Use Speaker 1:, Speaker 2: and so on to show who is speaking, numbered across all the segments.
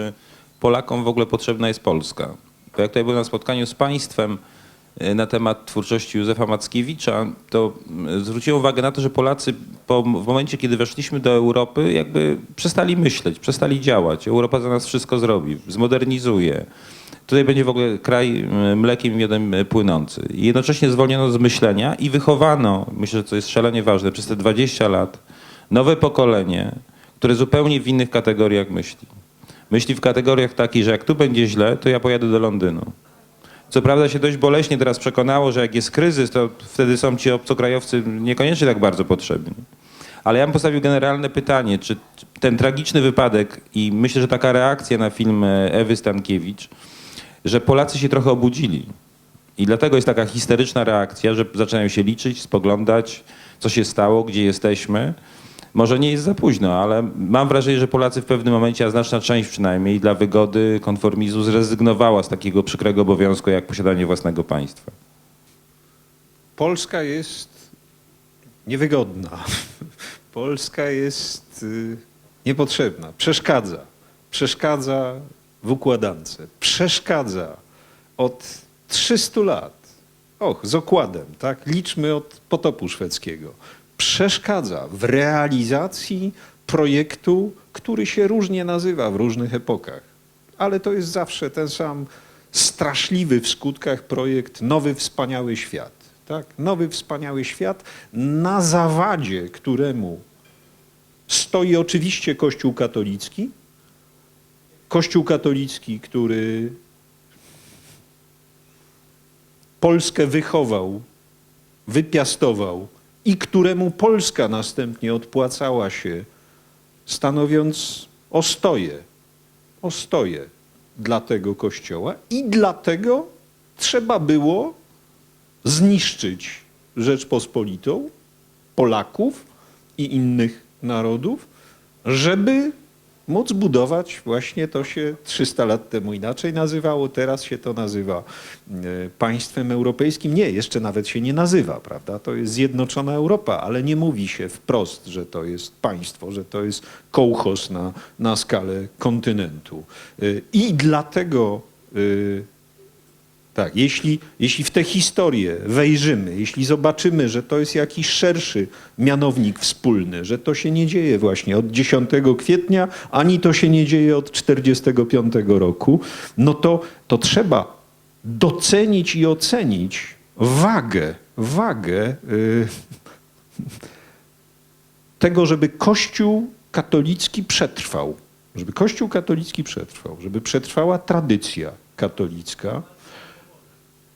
Speaker 1: czy Polakom w ogóle potrzebna jest Polska. Bo jak tutaj byłem na spotkaniu z państwem y, na temat twórczości Józefa Mackiewicza, to y, zwróciłem uwagę na to, że Polacy po, w momencie, kiedy weszliśmy do Europy, jakby przestali myśleć, przestali działać. Europa za nas wszystko zrobi, zmodernizuje. Tutaj będzie w ogóle kraj y, mlekiem i miodem płynący. I jednocześnie zwolniono z myślenia i wychowano, myślę, że to jest szalenie ważne, przez te 20 lat nowe pokolenie, które zupełnie w innych kategoriach myśli. Myśli w kategoriach takich, że jak tu będzie źle, to ja pojadę do Londynu. Co prawda się dość boleśnie teraz przekonało, że jak jest kryzys, to wtedy są ci obcokrajowcy niekoniecznie tak bardzo potrzebni. Ale ja bym postawił generalne pytanie, czy ten tragiczny wypadek i myślę, że taka reakcja na film e, Ewy Stankiewicz, że Polacy się trochę obudzili. I dlatego jest taka histeryczna reakcja, że zaczynają się liczyć, spoglądać, co się stało, gdzie jesteśmy. Może nie jest za późno, ale mam wrażenie, że Polacy w pewnym momencie, a znaczna część przynajmniej, dla wygody konformizmu zrezygnowała z takiego przykrego obowiązku, jak posiadanie własnego państwa.
Speaker 2: Polska jest niewygodna. Polska jest y, niepotrzebna. Przeszkadza. Przeszkadza w układance. Przeszkadza od 300 lat. Och, z okładem, tak? Liczmy od potopu szwedzkiego. Przeszkadza w realizacji projektu, który się różnie nazywa w różnych epokach. Ale to jest zawsze ten sam straszliwy w skutkach projekt Nowy Wspaniały Świat. Tak? Nowy Wspaniały Świat, na zawadzie któremu stoi oczywiście Kościół katolicki. Kościół katolicki, który Polskę wychował, wypiastował i któremu Polska następnie odpłacała się, stanowiąc ostoję, ostoję dla tego kościoła i dlatego trzeba było zniszczyć Rzeczpospolitą, Polaków i innych narodów, żeby móc budować właśnie to się 300 lat temu inaczej nazywało, teraz się to nazywa e, państwem europejskim. Nie, jeszcze nawet się nie nazywa, prawda? To jest Zjednoczona Europa, ale nie mówi się wprost, że to jest państwo, że to jest kołchos na, na skalę kontynentu. E, I dlatego e, tak, jeśli, jeśli w tę historię wejrzymy, jeśli zobaczymy, że to jest jakiś szerszy mianownik wspólny, że to się nie dzieje właśnie od 10 kwietnia, ani to się nie dzieje od 45 roku, no to, to trzeba docenić i ocenić wagę, wagę yy, tego, żeby Kościół katolicki przetrwał, żeby Kościół katolicki przetrwał, żeby przetrwała tradycja katolicka,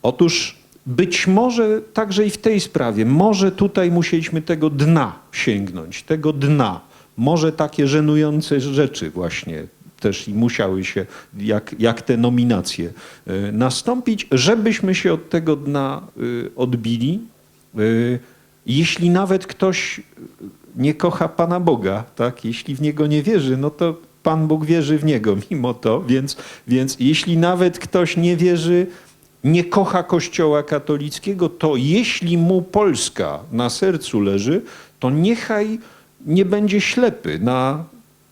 Speaker 2: Otóż być może także i w tej sprawie, może tutaj musieliśmy tego dna sięgnąć, tego dna. Może takie żenujące rzeczy właśnie też i musiały się, jak, jak te nominacje, y, nastąpić, żebyśmy się od tego dna y, odbili. Y, Jeśli nawet ktoś nie kocha Pana Boga, tak? jeśli w Niego nie wierzy, no to Pan Bóg wierzy w Niego mimo to, więc, więc jeśli nawet ktoś nie wierzy, nie kocha Kościoła katolickiego, to jeśli mu Polska na sercu leży, to niechaj nie będzie ślepy na,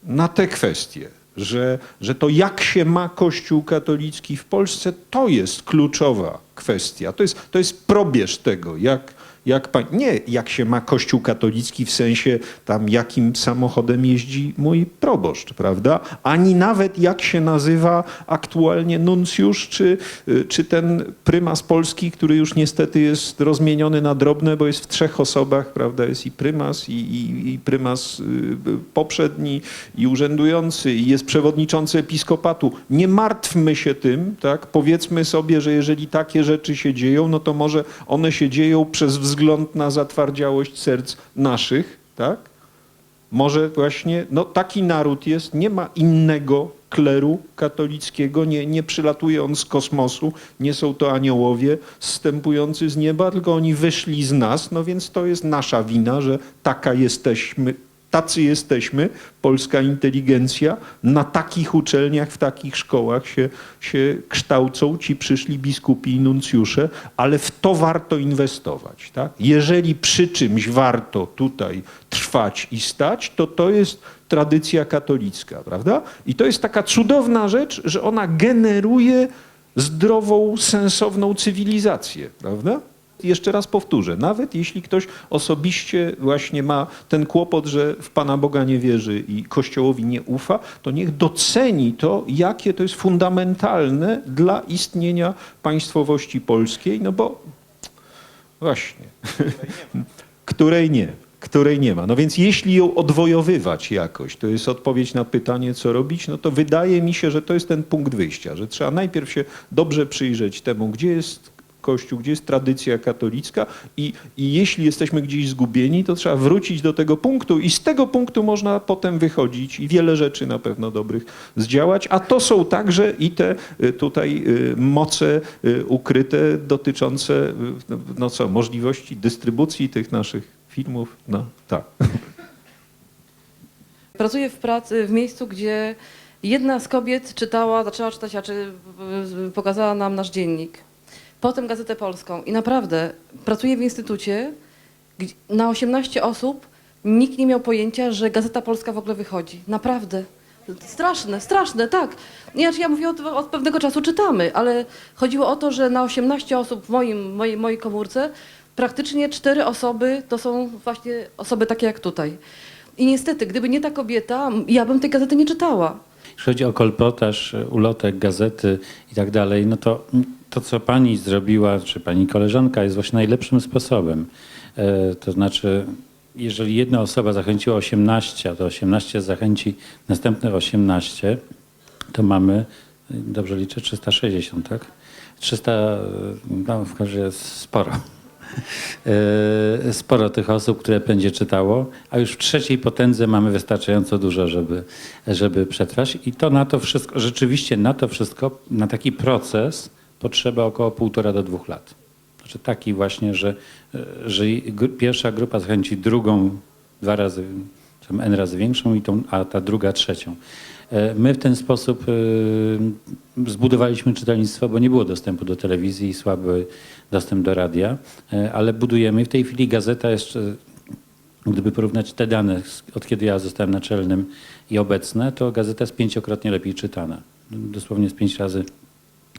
Speaker 2: na te kwestie, że, że to jak się ma Kościół katolicki w Polsce, to jest kluczowa kwestia. To jest, to jest probierz tego, jak, jak nie jak się ma Kościół katolicki w sensie tam jakim samochodem jeździ mój proboszcz, prawda? Ani nawet jak się nazywa aktualnie nuncjusz, czy, y, czy ten prymas polski, który już niestety jest rozmieniony na drobne, bo jest w trzech osobach, prawda? Jest i prymas, i, i, i prymas y, poprzedni, i urzędujący, i jest przewodniczący episkopatu. Nie martwmy się tym, tak? Powiedzmy sobie, że jeżeli takie rzeczy się dzieją, no to może one się dzieją przez wzgląd na zatwardziałość serc naszych, tak? Może właśnie, no taki naród jest, nie ma innego kleru katolickiego, nie, nie przylatuje on z kosmosu, nie są to aniołowie zstępujący z nieba, tylko oni wyszli z nas, no więc to jest nasza wina, że taka jesteśmy tacy jesteśmy, polska inteligencja, na takich uczelniach, w takich szkołach się, się kształcą ci przyszli biskupi i nuncjusze, ale w to warto inwestować. Tak? Jeżeli przy czymś warto tutaj trwać i stać, to to jest tradycja katolicka, prawda? I to jest taka cudowna rzecz, że ona generuje zdrową, sensowną cywilizację, prawda? Jeszcze raz powtórzę, nawet jeśli ktoś osobiście właśnie ma ten kłopot, że w Pana Boga nie wierzy i Kościołowi nie ufa, to niech doceni to, jakie to jest fundamentalne dla istnienia państwowości polskiej, no bo właśnie, której nie, której nie ma. No więc jeśli ją odwojowywać jakoś, to jest odpowiedź na pytanie, co robić, no to wydaje mi się, że to jest ten punkt wyjścia, że trzeba najpierw się dobrze przyjrzeć temu, gdzie jest Kościół, gdzie jest tradycja katolicka i, i jeśli jesteśmy gdzieś zgubieni, to trzeba wrócić do tego punktu i z tego punktu można potem wychodzić i wiele rzeczy na pewno dobrych zdziałać, a to są także i te y, tutaj y, moce y, ukryte dotyczące, no co, możliwości dystrybucji tych naszych filmów, no tak.
Speaker 3: Pracuję w pracy w miejscu, gdzie jedna z kobiet czytała, zaczęła czytać, a czy pokazała nam nasz dziennik. Potem Gazetę Polską. I naprawdę pracuję w instytucie, gdzie na 18 osób nikt nie miał pojęcia, że Gazeta Polska w ogóle wychodzi. Naprawdę. Straszne, straszne, tak. Ja, ja mówię, od, od pewnego czasu czytamy, ale chodziło o to, że na 18 osób w moim, mojej, mojej komórce praktycznie cztery osoby to są właśnie osoby takie jak tutaj. I niestety, gdyby nie ta kobieta, ja bym tej gazety nie czytała.
Speaker 4: Jeśli chodzi o kolportaż, ulotek, gazety i tak dalej, no to to, co pani zrobiła, czy pani koleżanka, jest właśnie najlepszym sposobem. E, To znaczy, jeżeli jedna osoba zachęciła 18, a to 18 zachęci następne 18, to mamy, dobrze liczę, 360, tak? 300, e, no w każdym razie sporo. E, sporo tych osób, które będzie czytało, a już w trzeciej potędze mamy wystarczająco dużo, żeby, żeby przetrwać. I to na to wszystko, rzeczywiście na to wszystko, na taki proces potrzeba około półtora do dwóch lat. Znaczy taki właśnie, że, że gr- pierwsza grupa zachęci drugą dwa razy, n razy większą, i tą, a ta druga trzecią. E, My w ten sposób e, zbudowaliśmy czytelnictwo, bo nie było dostępu do telewizji i słaby dostęp do radia, e, ale budujemy. W tej chwili gazeta jeszcze, gdyby porównać te dane, z- od kiedy ja zostałem naczelnym i obecne, to gazeta jest pięciokrotnie lepiej czytana. Dosłownie jest pięć razy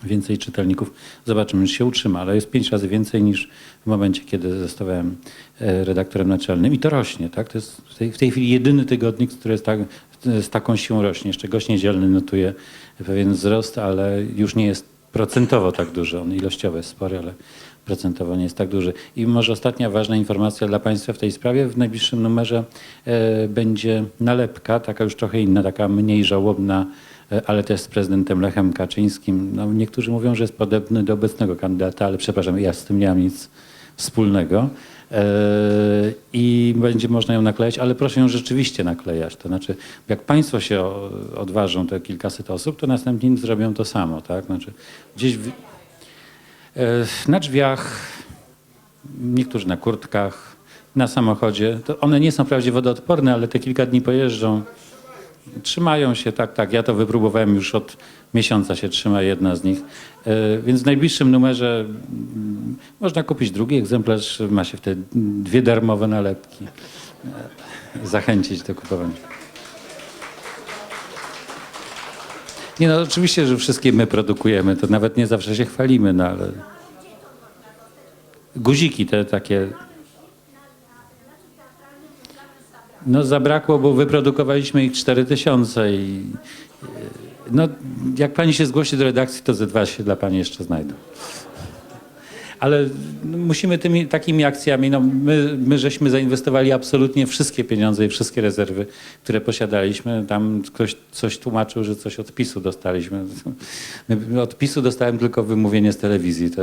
Speaker 4: więcej czytelników. Zobaczymy, czy się utrzyma, ale jest pięć razy więcej niż w momencie, kiedy zostałem e, redaktorem naczelnym. I to rośnie, tak? To jest w tej, chwili jedyny tygodnik, który jest tak, z taką siłą rośnie. Jeszcze gość niedzielny notuje pewien wzrost, ale już nie jest procentowo tak duży. On ilościowo jest spory, ale procentowo nie jest tak duży. I może ostatnia ważna informacja dla Państwa w tej sprawie. W najbliższym numerze e, będzie nalepka, taka już trochę inna, taka mniej żałobna, ale też z prezydentem Lechem Kaczyńskim. No, niektórzy mówią, że jest podobny do obecnego kandydata, ale przepraszam, ja z tym nie mam nic wspólnego. E, I będzie można ją naklejać, ale proszę ją rzeczywiście naklejać. To znaczy, jak Państwo się odważą, te kilkaset osób, to następnie zrobią to samo. Tak? Znaczy, gdzieś w, e, na drzwiach, niektórzy na kurtkach, na samochodzie. To one nie są wprawdzie wodoodporne, ale te kilka dni pojeżdżą. Trzymają się, tak, tak. Ja to wypróbowałem już od miesiąca się trzyma jedna z nich. E, Więc w najbliższym numerze mm, można kupić drugi egzemplarz. Ma się wtedy dwie darmowe nalepki. E, Zachęcić do kupowania. Nie no, oczywiście, że wszystkie my produkujemy. To nawet nie zawsze się chwalimy, no ale... Guziki te takie No zabrakło, bo wyprodukowaliśmy ich 4000 i e, no, jak pani się zgłosi do redakcji, to ze dwa się dla pani jeszcze znajdą. Ale no, musimy tymi takimi akcjami, no my, my żeśmy zainwestowali absolutnie wszystkie pieniądze i wszystkie rezerwy, które posiadaliśmy. Tam ktoś coś tłumaczył, że coś od PiSu dostaliśmy. My, od PiSu dostałem tylko wymówienie z telewizji. To,